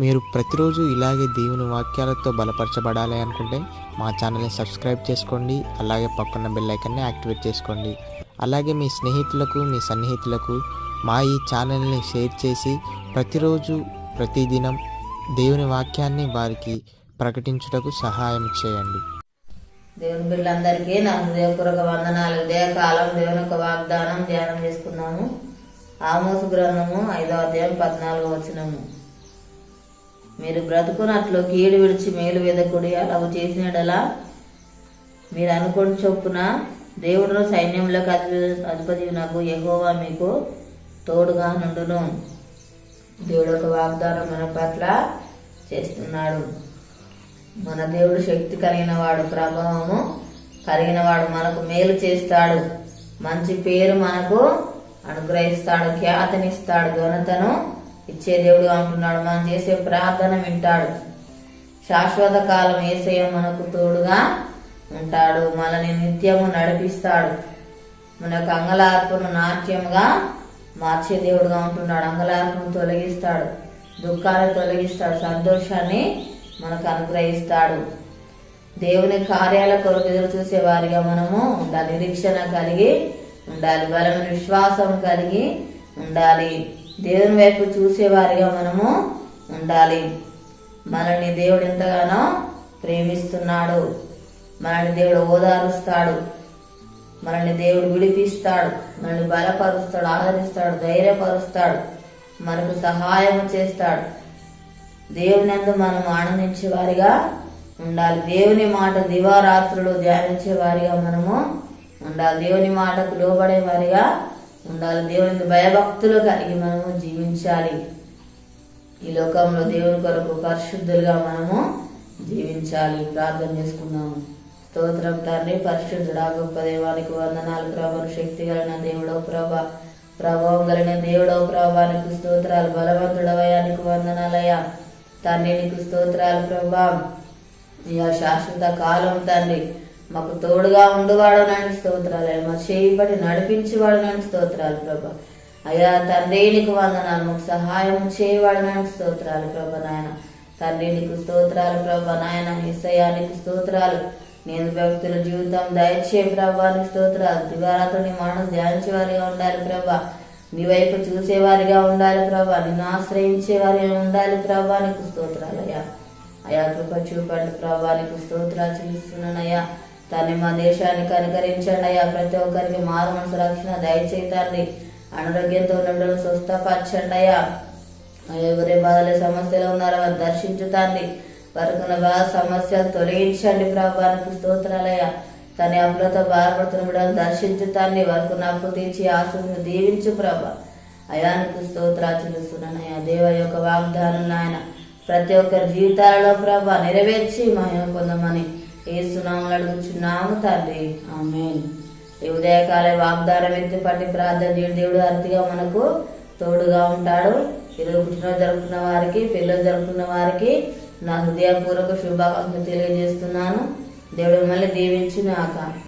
మీరు ప్రతిరోజు ఇలాగే దేవుని వాక్యాలతో బలపరచబడాలి అనుకుంటే మా ఛానల్ని సబ్స్క్రైబ్ చేసుకోండి అలాగే పక్కన బెల్ ఐకన్ని యాక్టివేట్ చేసుకోండి. అలాగే మీ స్నేహితులకు మీ సన్నిహితులకు మా ఈ ఛానల్ని షేర్ చేసి ప్రతిరోజు ప్రతిదినం దేవుని వాక్యాన్ని వారికి ప్రకటించుటకు సహాయం చేయండి. దేవుని బిడ్డలందరికీ నా హృదయపూర్వక వందనాలు. కాలం దేవుని యొక్క వాగ్దానం ధ్యానం చేసుకున్నాము. ఆమోసు గ్రంథము ఐదో అధ్యాయం పద్నాలుగో వచనము. మీరు బ్రతుకున్నట్లు కీడు విడిచి మేలు వెదకుడి అలా చేసినడలా? మీరు అనుకోని చొప్పున దేవుడు సైన్యంలోకి అధిపతి అధిపతి నాకు ఎగోవా మీకు తోడుగా నుండును. దేవుడు ఒక వాగ్దానం మన పట్ల చేస్తున్నాడు. మన దేవుడు శక్తి కలిగిన వాడు ప్రభావము కలిగిన వాడు మనకు మేలు చేస్తాడు. మంచి పేరు మనకు అనుగ్రహిస్తాడు ఖ్యాతనిస్తాడు. ఘనతను ఇచ్చే దేవుడు అంటున్నాడు మనం చేసే ప్రార్థన వింటాడు. శాశ్వత కాలం ఏసయ్య మనకు తోడుగా ఉంటాడు మనని నిత్యము నడిపిస్తాడు. మనకు అంగలార్పును నాట్యముగా మార్చే దేవుడుగా ఉంటున్నాడు అంగలార్పును తొలగిస్తాడు దుఃఖాన్ని తొలగిస్తాడు సంతోషాన్ని మనకు అనుగ్రహిస్తాడు. దేవుని కార్యాల కొరకు ఎదురు చూసే వారిగా మనము ఉండాలి నిరీక్షణ కలిగి ఉండాలి బలమైన విశ్వాసం కలిగి ఉండాలి. దేవుని వైపు చూసేవారిగా మనము ఉండాలి. మనల్ని దేవుడు ఎంతగానో ప్రేమిస్తున్నాడు. మనల్ని దేవుడు ఓదారుస్తాడు. మనల్ని దేవుడు విడిపిస్తాడు. మనల్ని బలపరుస్తాడు ఆదరిస్తాడు ధైర్యపరుస్తాడు. మనకు సహాయం చేస్తాడు. దేవుని మనం ఆనందించే వారిగా ఉండాలి. దేవుని మాట దివారాత్రులు ధ్యానించే వారిగా మనము ఉండాలి. దేవుని మాటకు లోబడే వారిగా ఉండాలి. దేవుని భయభక్తులు కలిగి మనము జీవించాలి. ఈ లోకంలో దేవుని కొరకు పరిశుద్ధులుగా మనము జీవించాలి. ప్రార్థన చేసుకున్నాము స్తోత్రం తండ్రి పరిశుద్ధుడా గొప్ప దేవానికి వందనాలు. ప్రభు శక్తి కలిగిన దేవుడో ప్రభ. ప్రభావం కలిగిన దేవుడో ప్రభానికి స్తోత్రాలు. బలవంతుడవయానికి వందనాలయ్యా తండ్రి నీకు స్తోత్రాలు ప్రభా. శాశ్వత కాలం తండ్రి. మాకు తోడుగా ఉండువాడు నాని స్తోత్రాలు మా చేయబడి నడిపించేవాడు నాని స్తోత్రాలు ప్రభా. అయ్యా తండ్రి నీకు వందనాలు మాకు సహాయం చేయవాడు నాని స్తోత్రాలు ప్రభా నాయన. తండ్రి నీకు స్తోత్రాలు ప్రభా నాయన. హిస్సయ్యా నీకు స్తోత్రాలు. నేను వ్యక్తుల జీవితం దయచే ప్రభాని స్తోత్రాలు. దివారాత్రుని మనం ధ్యానించే వారిగా ఉండాలి ప్రభా. నీ వైపు చూసేవారిగా ఉండాలి ప్రభా. నిన్ను ఆశ్రయించే వారిగా ఉండాలి ప్రభా నీకు స్తోత్రాలు అయ్యా. అయా కృప చూపండి ప్రభా. నీకు స్తోత్రాలు చూస్తున్నానయ్యా తన్ని మా దేశానికి అనుకరించండి అయ్యా. ప్రతి ఒక్కరికి మారు మనసు రక్షణ దయచేతండి అనారోగ్యంతో ఉండడం స్వస్థపరచండి అయ్యా. ఎవరే బాధలే సమస్యలు ఉన్నారో వారు దర్శించుతాండి. వారికి బాధ సమస్యలు తొలగించండి ప్రభానికి స్తోత్రాలయ్యా తన అప్పులతో బాధపడుతున్న బిడ్డలు దర్శించుతాన్ని వారికి అప్పు తీర్చి ఆశను దీవించు ప్రభ. అయానికి స్తోత్రాలు చెల్లిస్తున్నానయ్యా దేవ యొక్క వాగ్దానం నాయన ప్రతి ఒక్కరి జీవితాలలో ప్రభ నెరవేర్చి మహిమ పొందమని ఏసునామలు అడుగుచున్నాము తండ్రి. ఆమెన్. ఈ ఉదయకాల వాగ్దానం ఎత్తి పట్టి ప్రార్థన చేయడం. దేవుడు అతిగా మనకు తోడుగా ఉంటాడు. ఈరోజు పుట్టినరోజు జరుపుకున్న వారికి పిల్లలు జరుపుకున్న వారికి నా హృదయపూర్వక శుభాకాంక్షలు తెలియజేస్తున్నాను. దేవుడు మిమ్మల్ని దీవించునాక